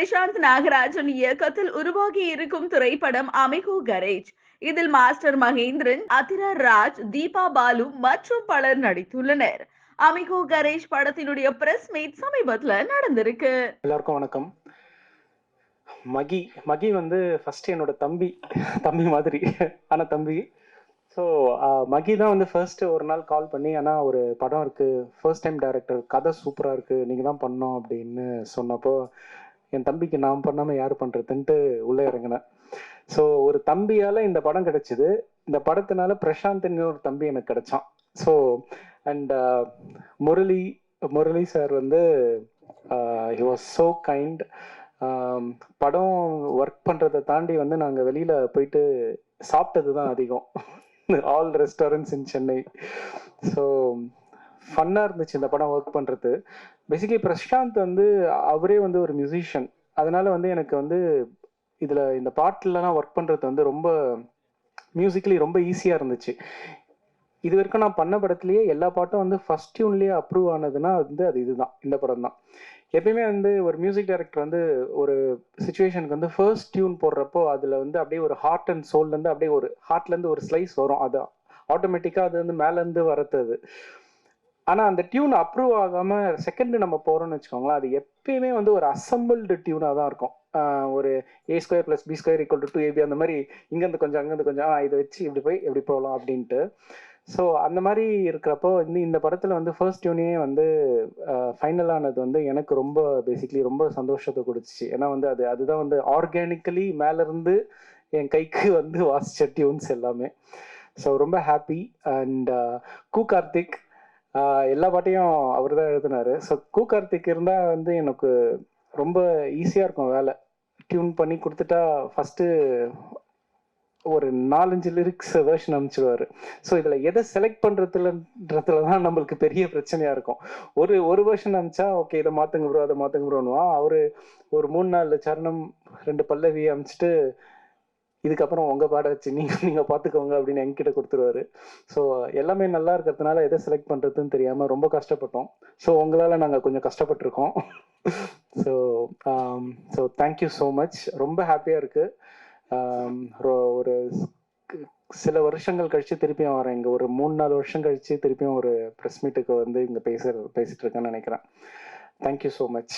பிரசாந்த் நாகராஜன் இயக்கத்தில் உருவாகி இருக்கும் திரைப்படம் அமிகோ கரேஜ் இதில் மாஸ்டர் மகேந்திரன் அதிரா ராஜ் தீபா பாலு மற்றும் பலர் நடித்துள்ளனர். அமிகோ கரேஜ் படத்தினுடைய பிரஸ் மீட் சமீபத்துல நடந்திருக்கு. எல்லாருக்கும் வணக்கம். மகி மகி வந்து ஃபர்ஸ்ட் என்னோட தம்பி தம்பி மாதிரி ஆனா தம்பி. ஸோ மகி தான் வந்து ஃபர்ஸ்ட் ஒரு நாள் கால் பண்ணி ஆனா ஒரு படம் இருக்கு. ஃபர்ஸ்ட் டைம் டேரக்டர் கதை சூப்பரா இருக்கு. நீங்க தான் பண்ணோம் அப்படின்னு சொன்னப்போ என் தம்பிக்கு நான் பண்ணாமல் யார் பண்ணுறதுன்ட்டு உள்ளே இறங்கினேன். ஸோ ஒரு தம்பியால் இந்த படம் கிடைச்சிது. இந்த படத்தினால பிரசாந்த்னு ஒரு தம்பி எனக்கு கிடைச்சான். So and uh, Murali Murali sir வந்து ஹி வாஸ் ஸோ கைண்ட் படம் ஒர்க் பண்ணுறதை தாண்டி வந்து நாங்கள் வெளியில் போயிட்டு சாப்பிட்டது தான் அதிகம். All restaurants in Chennai so ஃபன்னாக இருந்துச்சு இந்த படம் ஒர்க் பண்ணுறது பேசிக்கலி பிரசாந்த் வந்து அவரே வந்து ஒரு மியூசிஷியன் அதனால வந்து எனக்கு வந்து இதில் இந்த பாட்டிலலாம் ஒர்க் பண்ணுறது வந்து ரொம்ப மியூசிக்கலி ரொம்ப ஈஸியாக இருந்துச்சு. இது வரைக்கும் நான் பண்ண படத்துலேயே எல்லா பாட்டும் வந்து ஃபர்ஸ்ட் டியூன்லேயே அப்ரூவ் ஆனதுன்னா வந்து அது இதுதான் இந்த படம் தான். எப்பயுமே வந்து ஒரு மியூசிக் டைரக்டர் வந்து ஒரு சுச்சுவேஷனுக்கு வந்து ஃபர்ஸ்ட் டியூன் போடுறப்போ அதில் வந்து அப்படியே ஒரு ஹார்ட் அண்ட் சோல்லேருந்து அப்படியே ஒரு ஹார்ட்லேருந்து ஒரு ஸ்லைஸ் வரும். அது ஆட்டோமேட்டிக்காக அது வந்து மேலேருந்து வரது அது. ஆனா அந்த டியூன் அப்ரூவ் ஆகாம செகண்ட் நம்ம போறோம்னு வச்சுக்கோங்களேன் அது எப்பயுமே வந்து ஒரு அசம்பிள்டு டியூனா தான் இருக்கும். ஒரு A square plus B square equal to two AB அந்த மாதிரி இங்கேருந்து கொஞ்சம் அங்கேருந்து கொஞ்சம் இதை வச்சு இப்படி போய் எப்படி போகலாம் அப்படின்ட்டு. ஸோ அந்த மாதிரி இருக்கிறப்போ வந்து இந்த படத்தில் வந்து ஃபர்ஸ்ட் டியூனே வந்து ஃபைனலானது வந்து எனக்கு ரொம்ப பேசிக்லி ரொம்ப சந்தோஷத்தை கொடுத்துச்சு. ஏன்னா வந்து அது அதுதான் வந்து ஆர்கானிக்கலி மேலேருந்து என் கைக்கு வந்து வாசிச்ச டியூன்ஸ் எல்லாமே. ஸோ ரொம்ப ஹாப்பி அண்ட் கு கார்த்திக் எல்லா பாட்டையும் அவர் தான் எழுதினாரு. ஸோ கூ கார்த்திக் இருந்தால் வந்து எனக்கு ரொம்ப ஈஸியாக இருக்கும் வேலை. டியூன் பண்ணி கொடுத்துட்டா ஃபஸ்ட்டு ஒரு நாலஞ்சு லிரிக்ஸ் வேர்ஷன் அனுப்பிச்சிடுவாரு ஸோ இதில் எதை செலக்ட் பண்ணுறதுலன்றதுல தான் நம்மளுக்கு பெரிய பிரச்சனையாக இருக்கும். ஒரு ஒரு வேர்ஷன் அனுப்பிச்சா ஓகே இதை மாற்றுங்க ப்ரோ அதை மாற்றுங்க ப்ரோன்னுவா அவர் ஒரு மூணு நாலு சரணம் ரெண்டு பல்லவி அனுப்பிச்சிட்டு இதுக்கப்புறம் உங்க பாட வச்சு நீங்க நீங்க பாத்துக்கோங்க அப்படின்னு என்கிட்ட கொடுத்துருவாரு. ஸோ எல்லாமே நல்லா இருக்கிறதுனால எதை செலக்ட் பண்றதுன்னு தெரியாம ரொம்ப கஷ்டப்பட்டோம். ஸோ உங்களால நாங்க கொஞ்சம் கஷ்டப்பட்டிருக்கோம். So so thank you so much ரொம்ப ஹாப்பியா இருக்கு. Um, ஒரு சில வருஷங்கள் கழிச்சு திருப்பியும் வரேன். இங்க ஒரு மூணு நாலு வருஷம் கழிச்சு திருப்பியும் ஒரு ப்ரெஸ் மீட்டுக்கு வந்து இங்க பேச பேசிட்டு இருக்கேன்னு நினைக்கிறேன். Thank you so much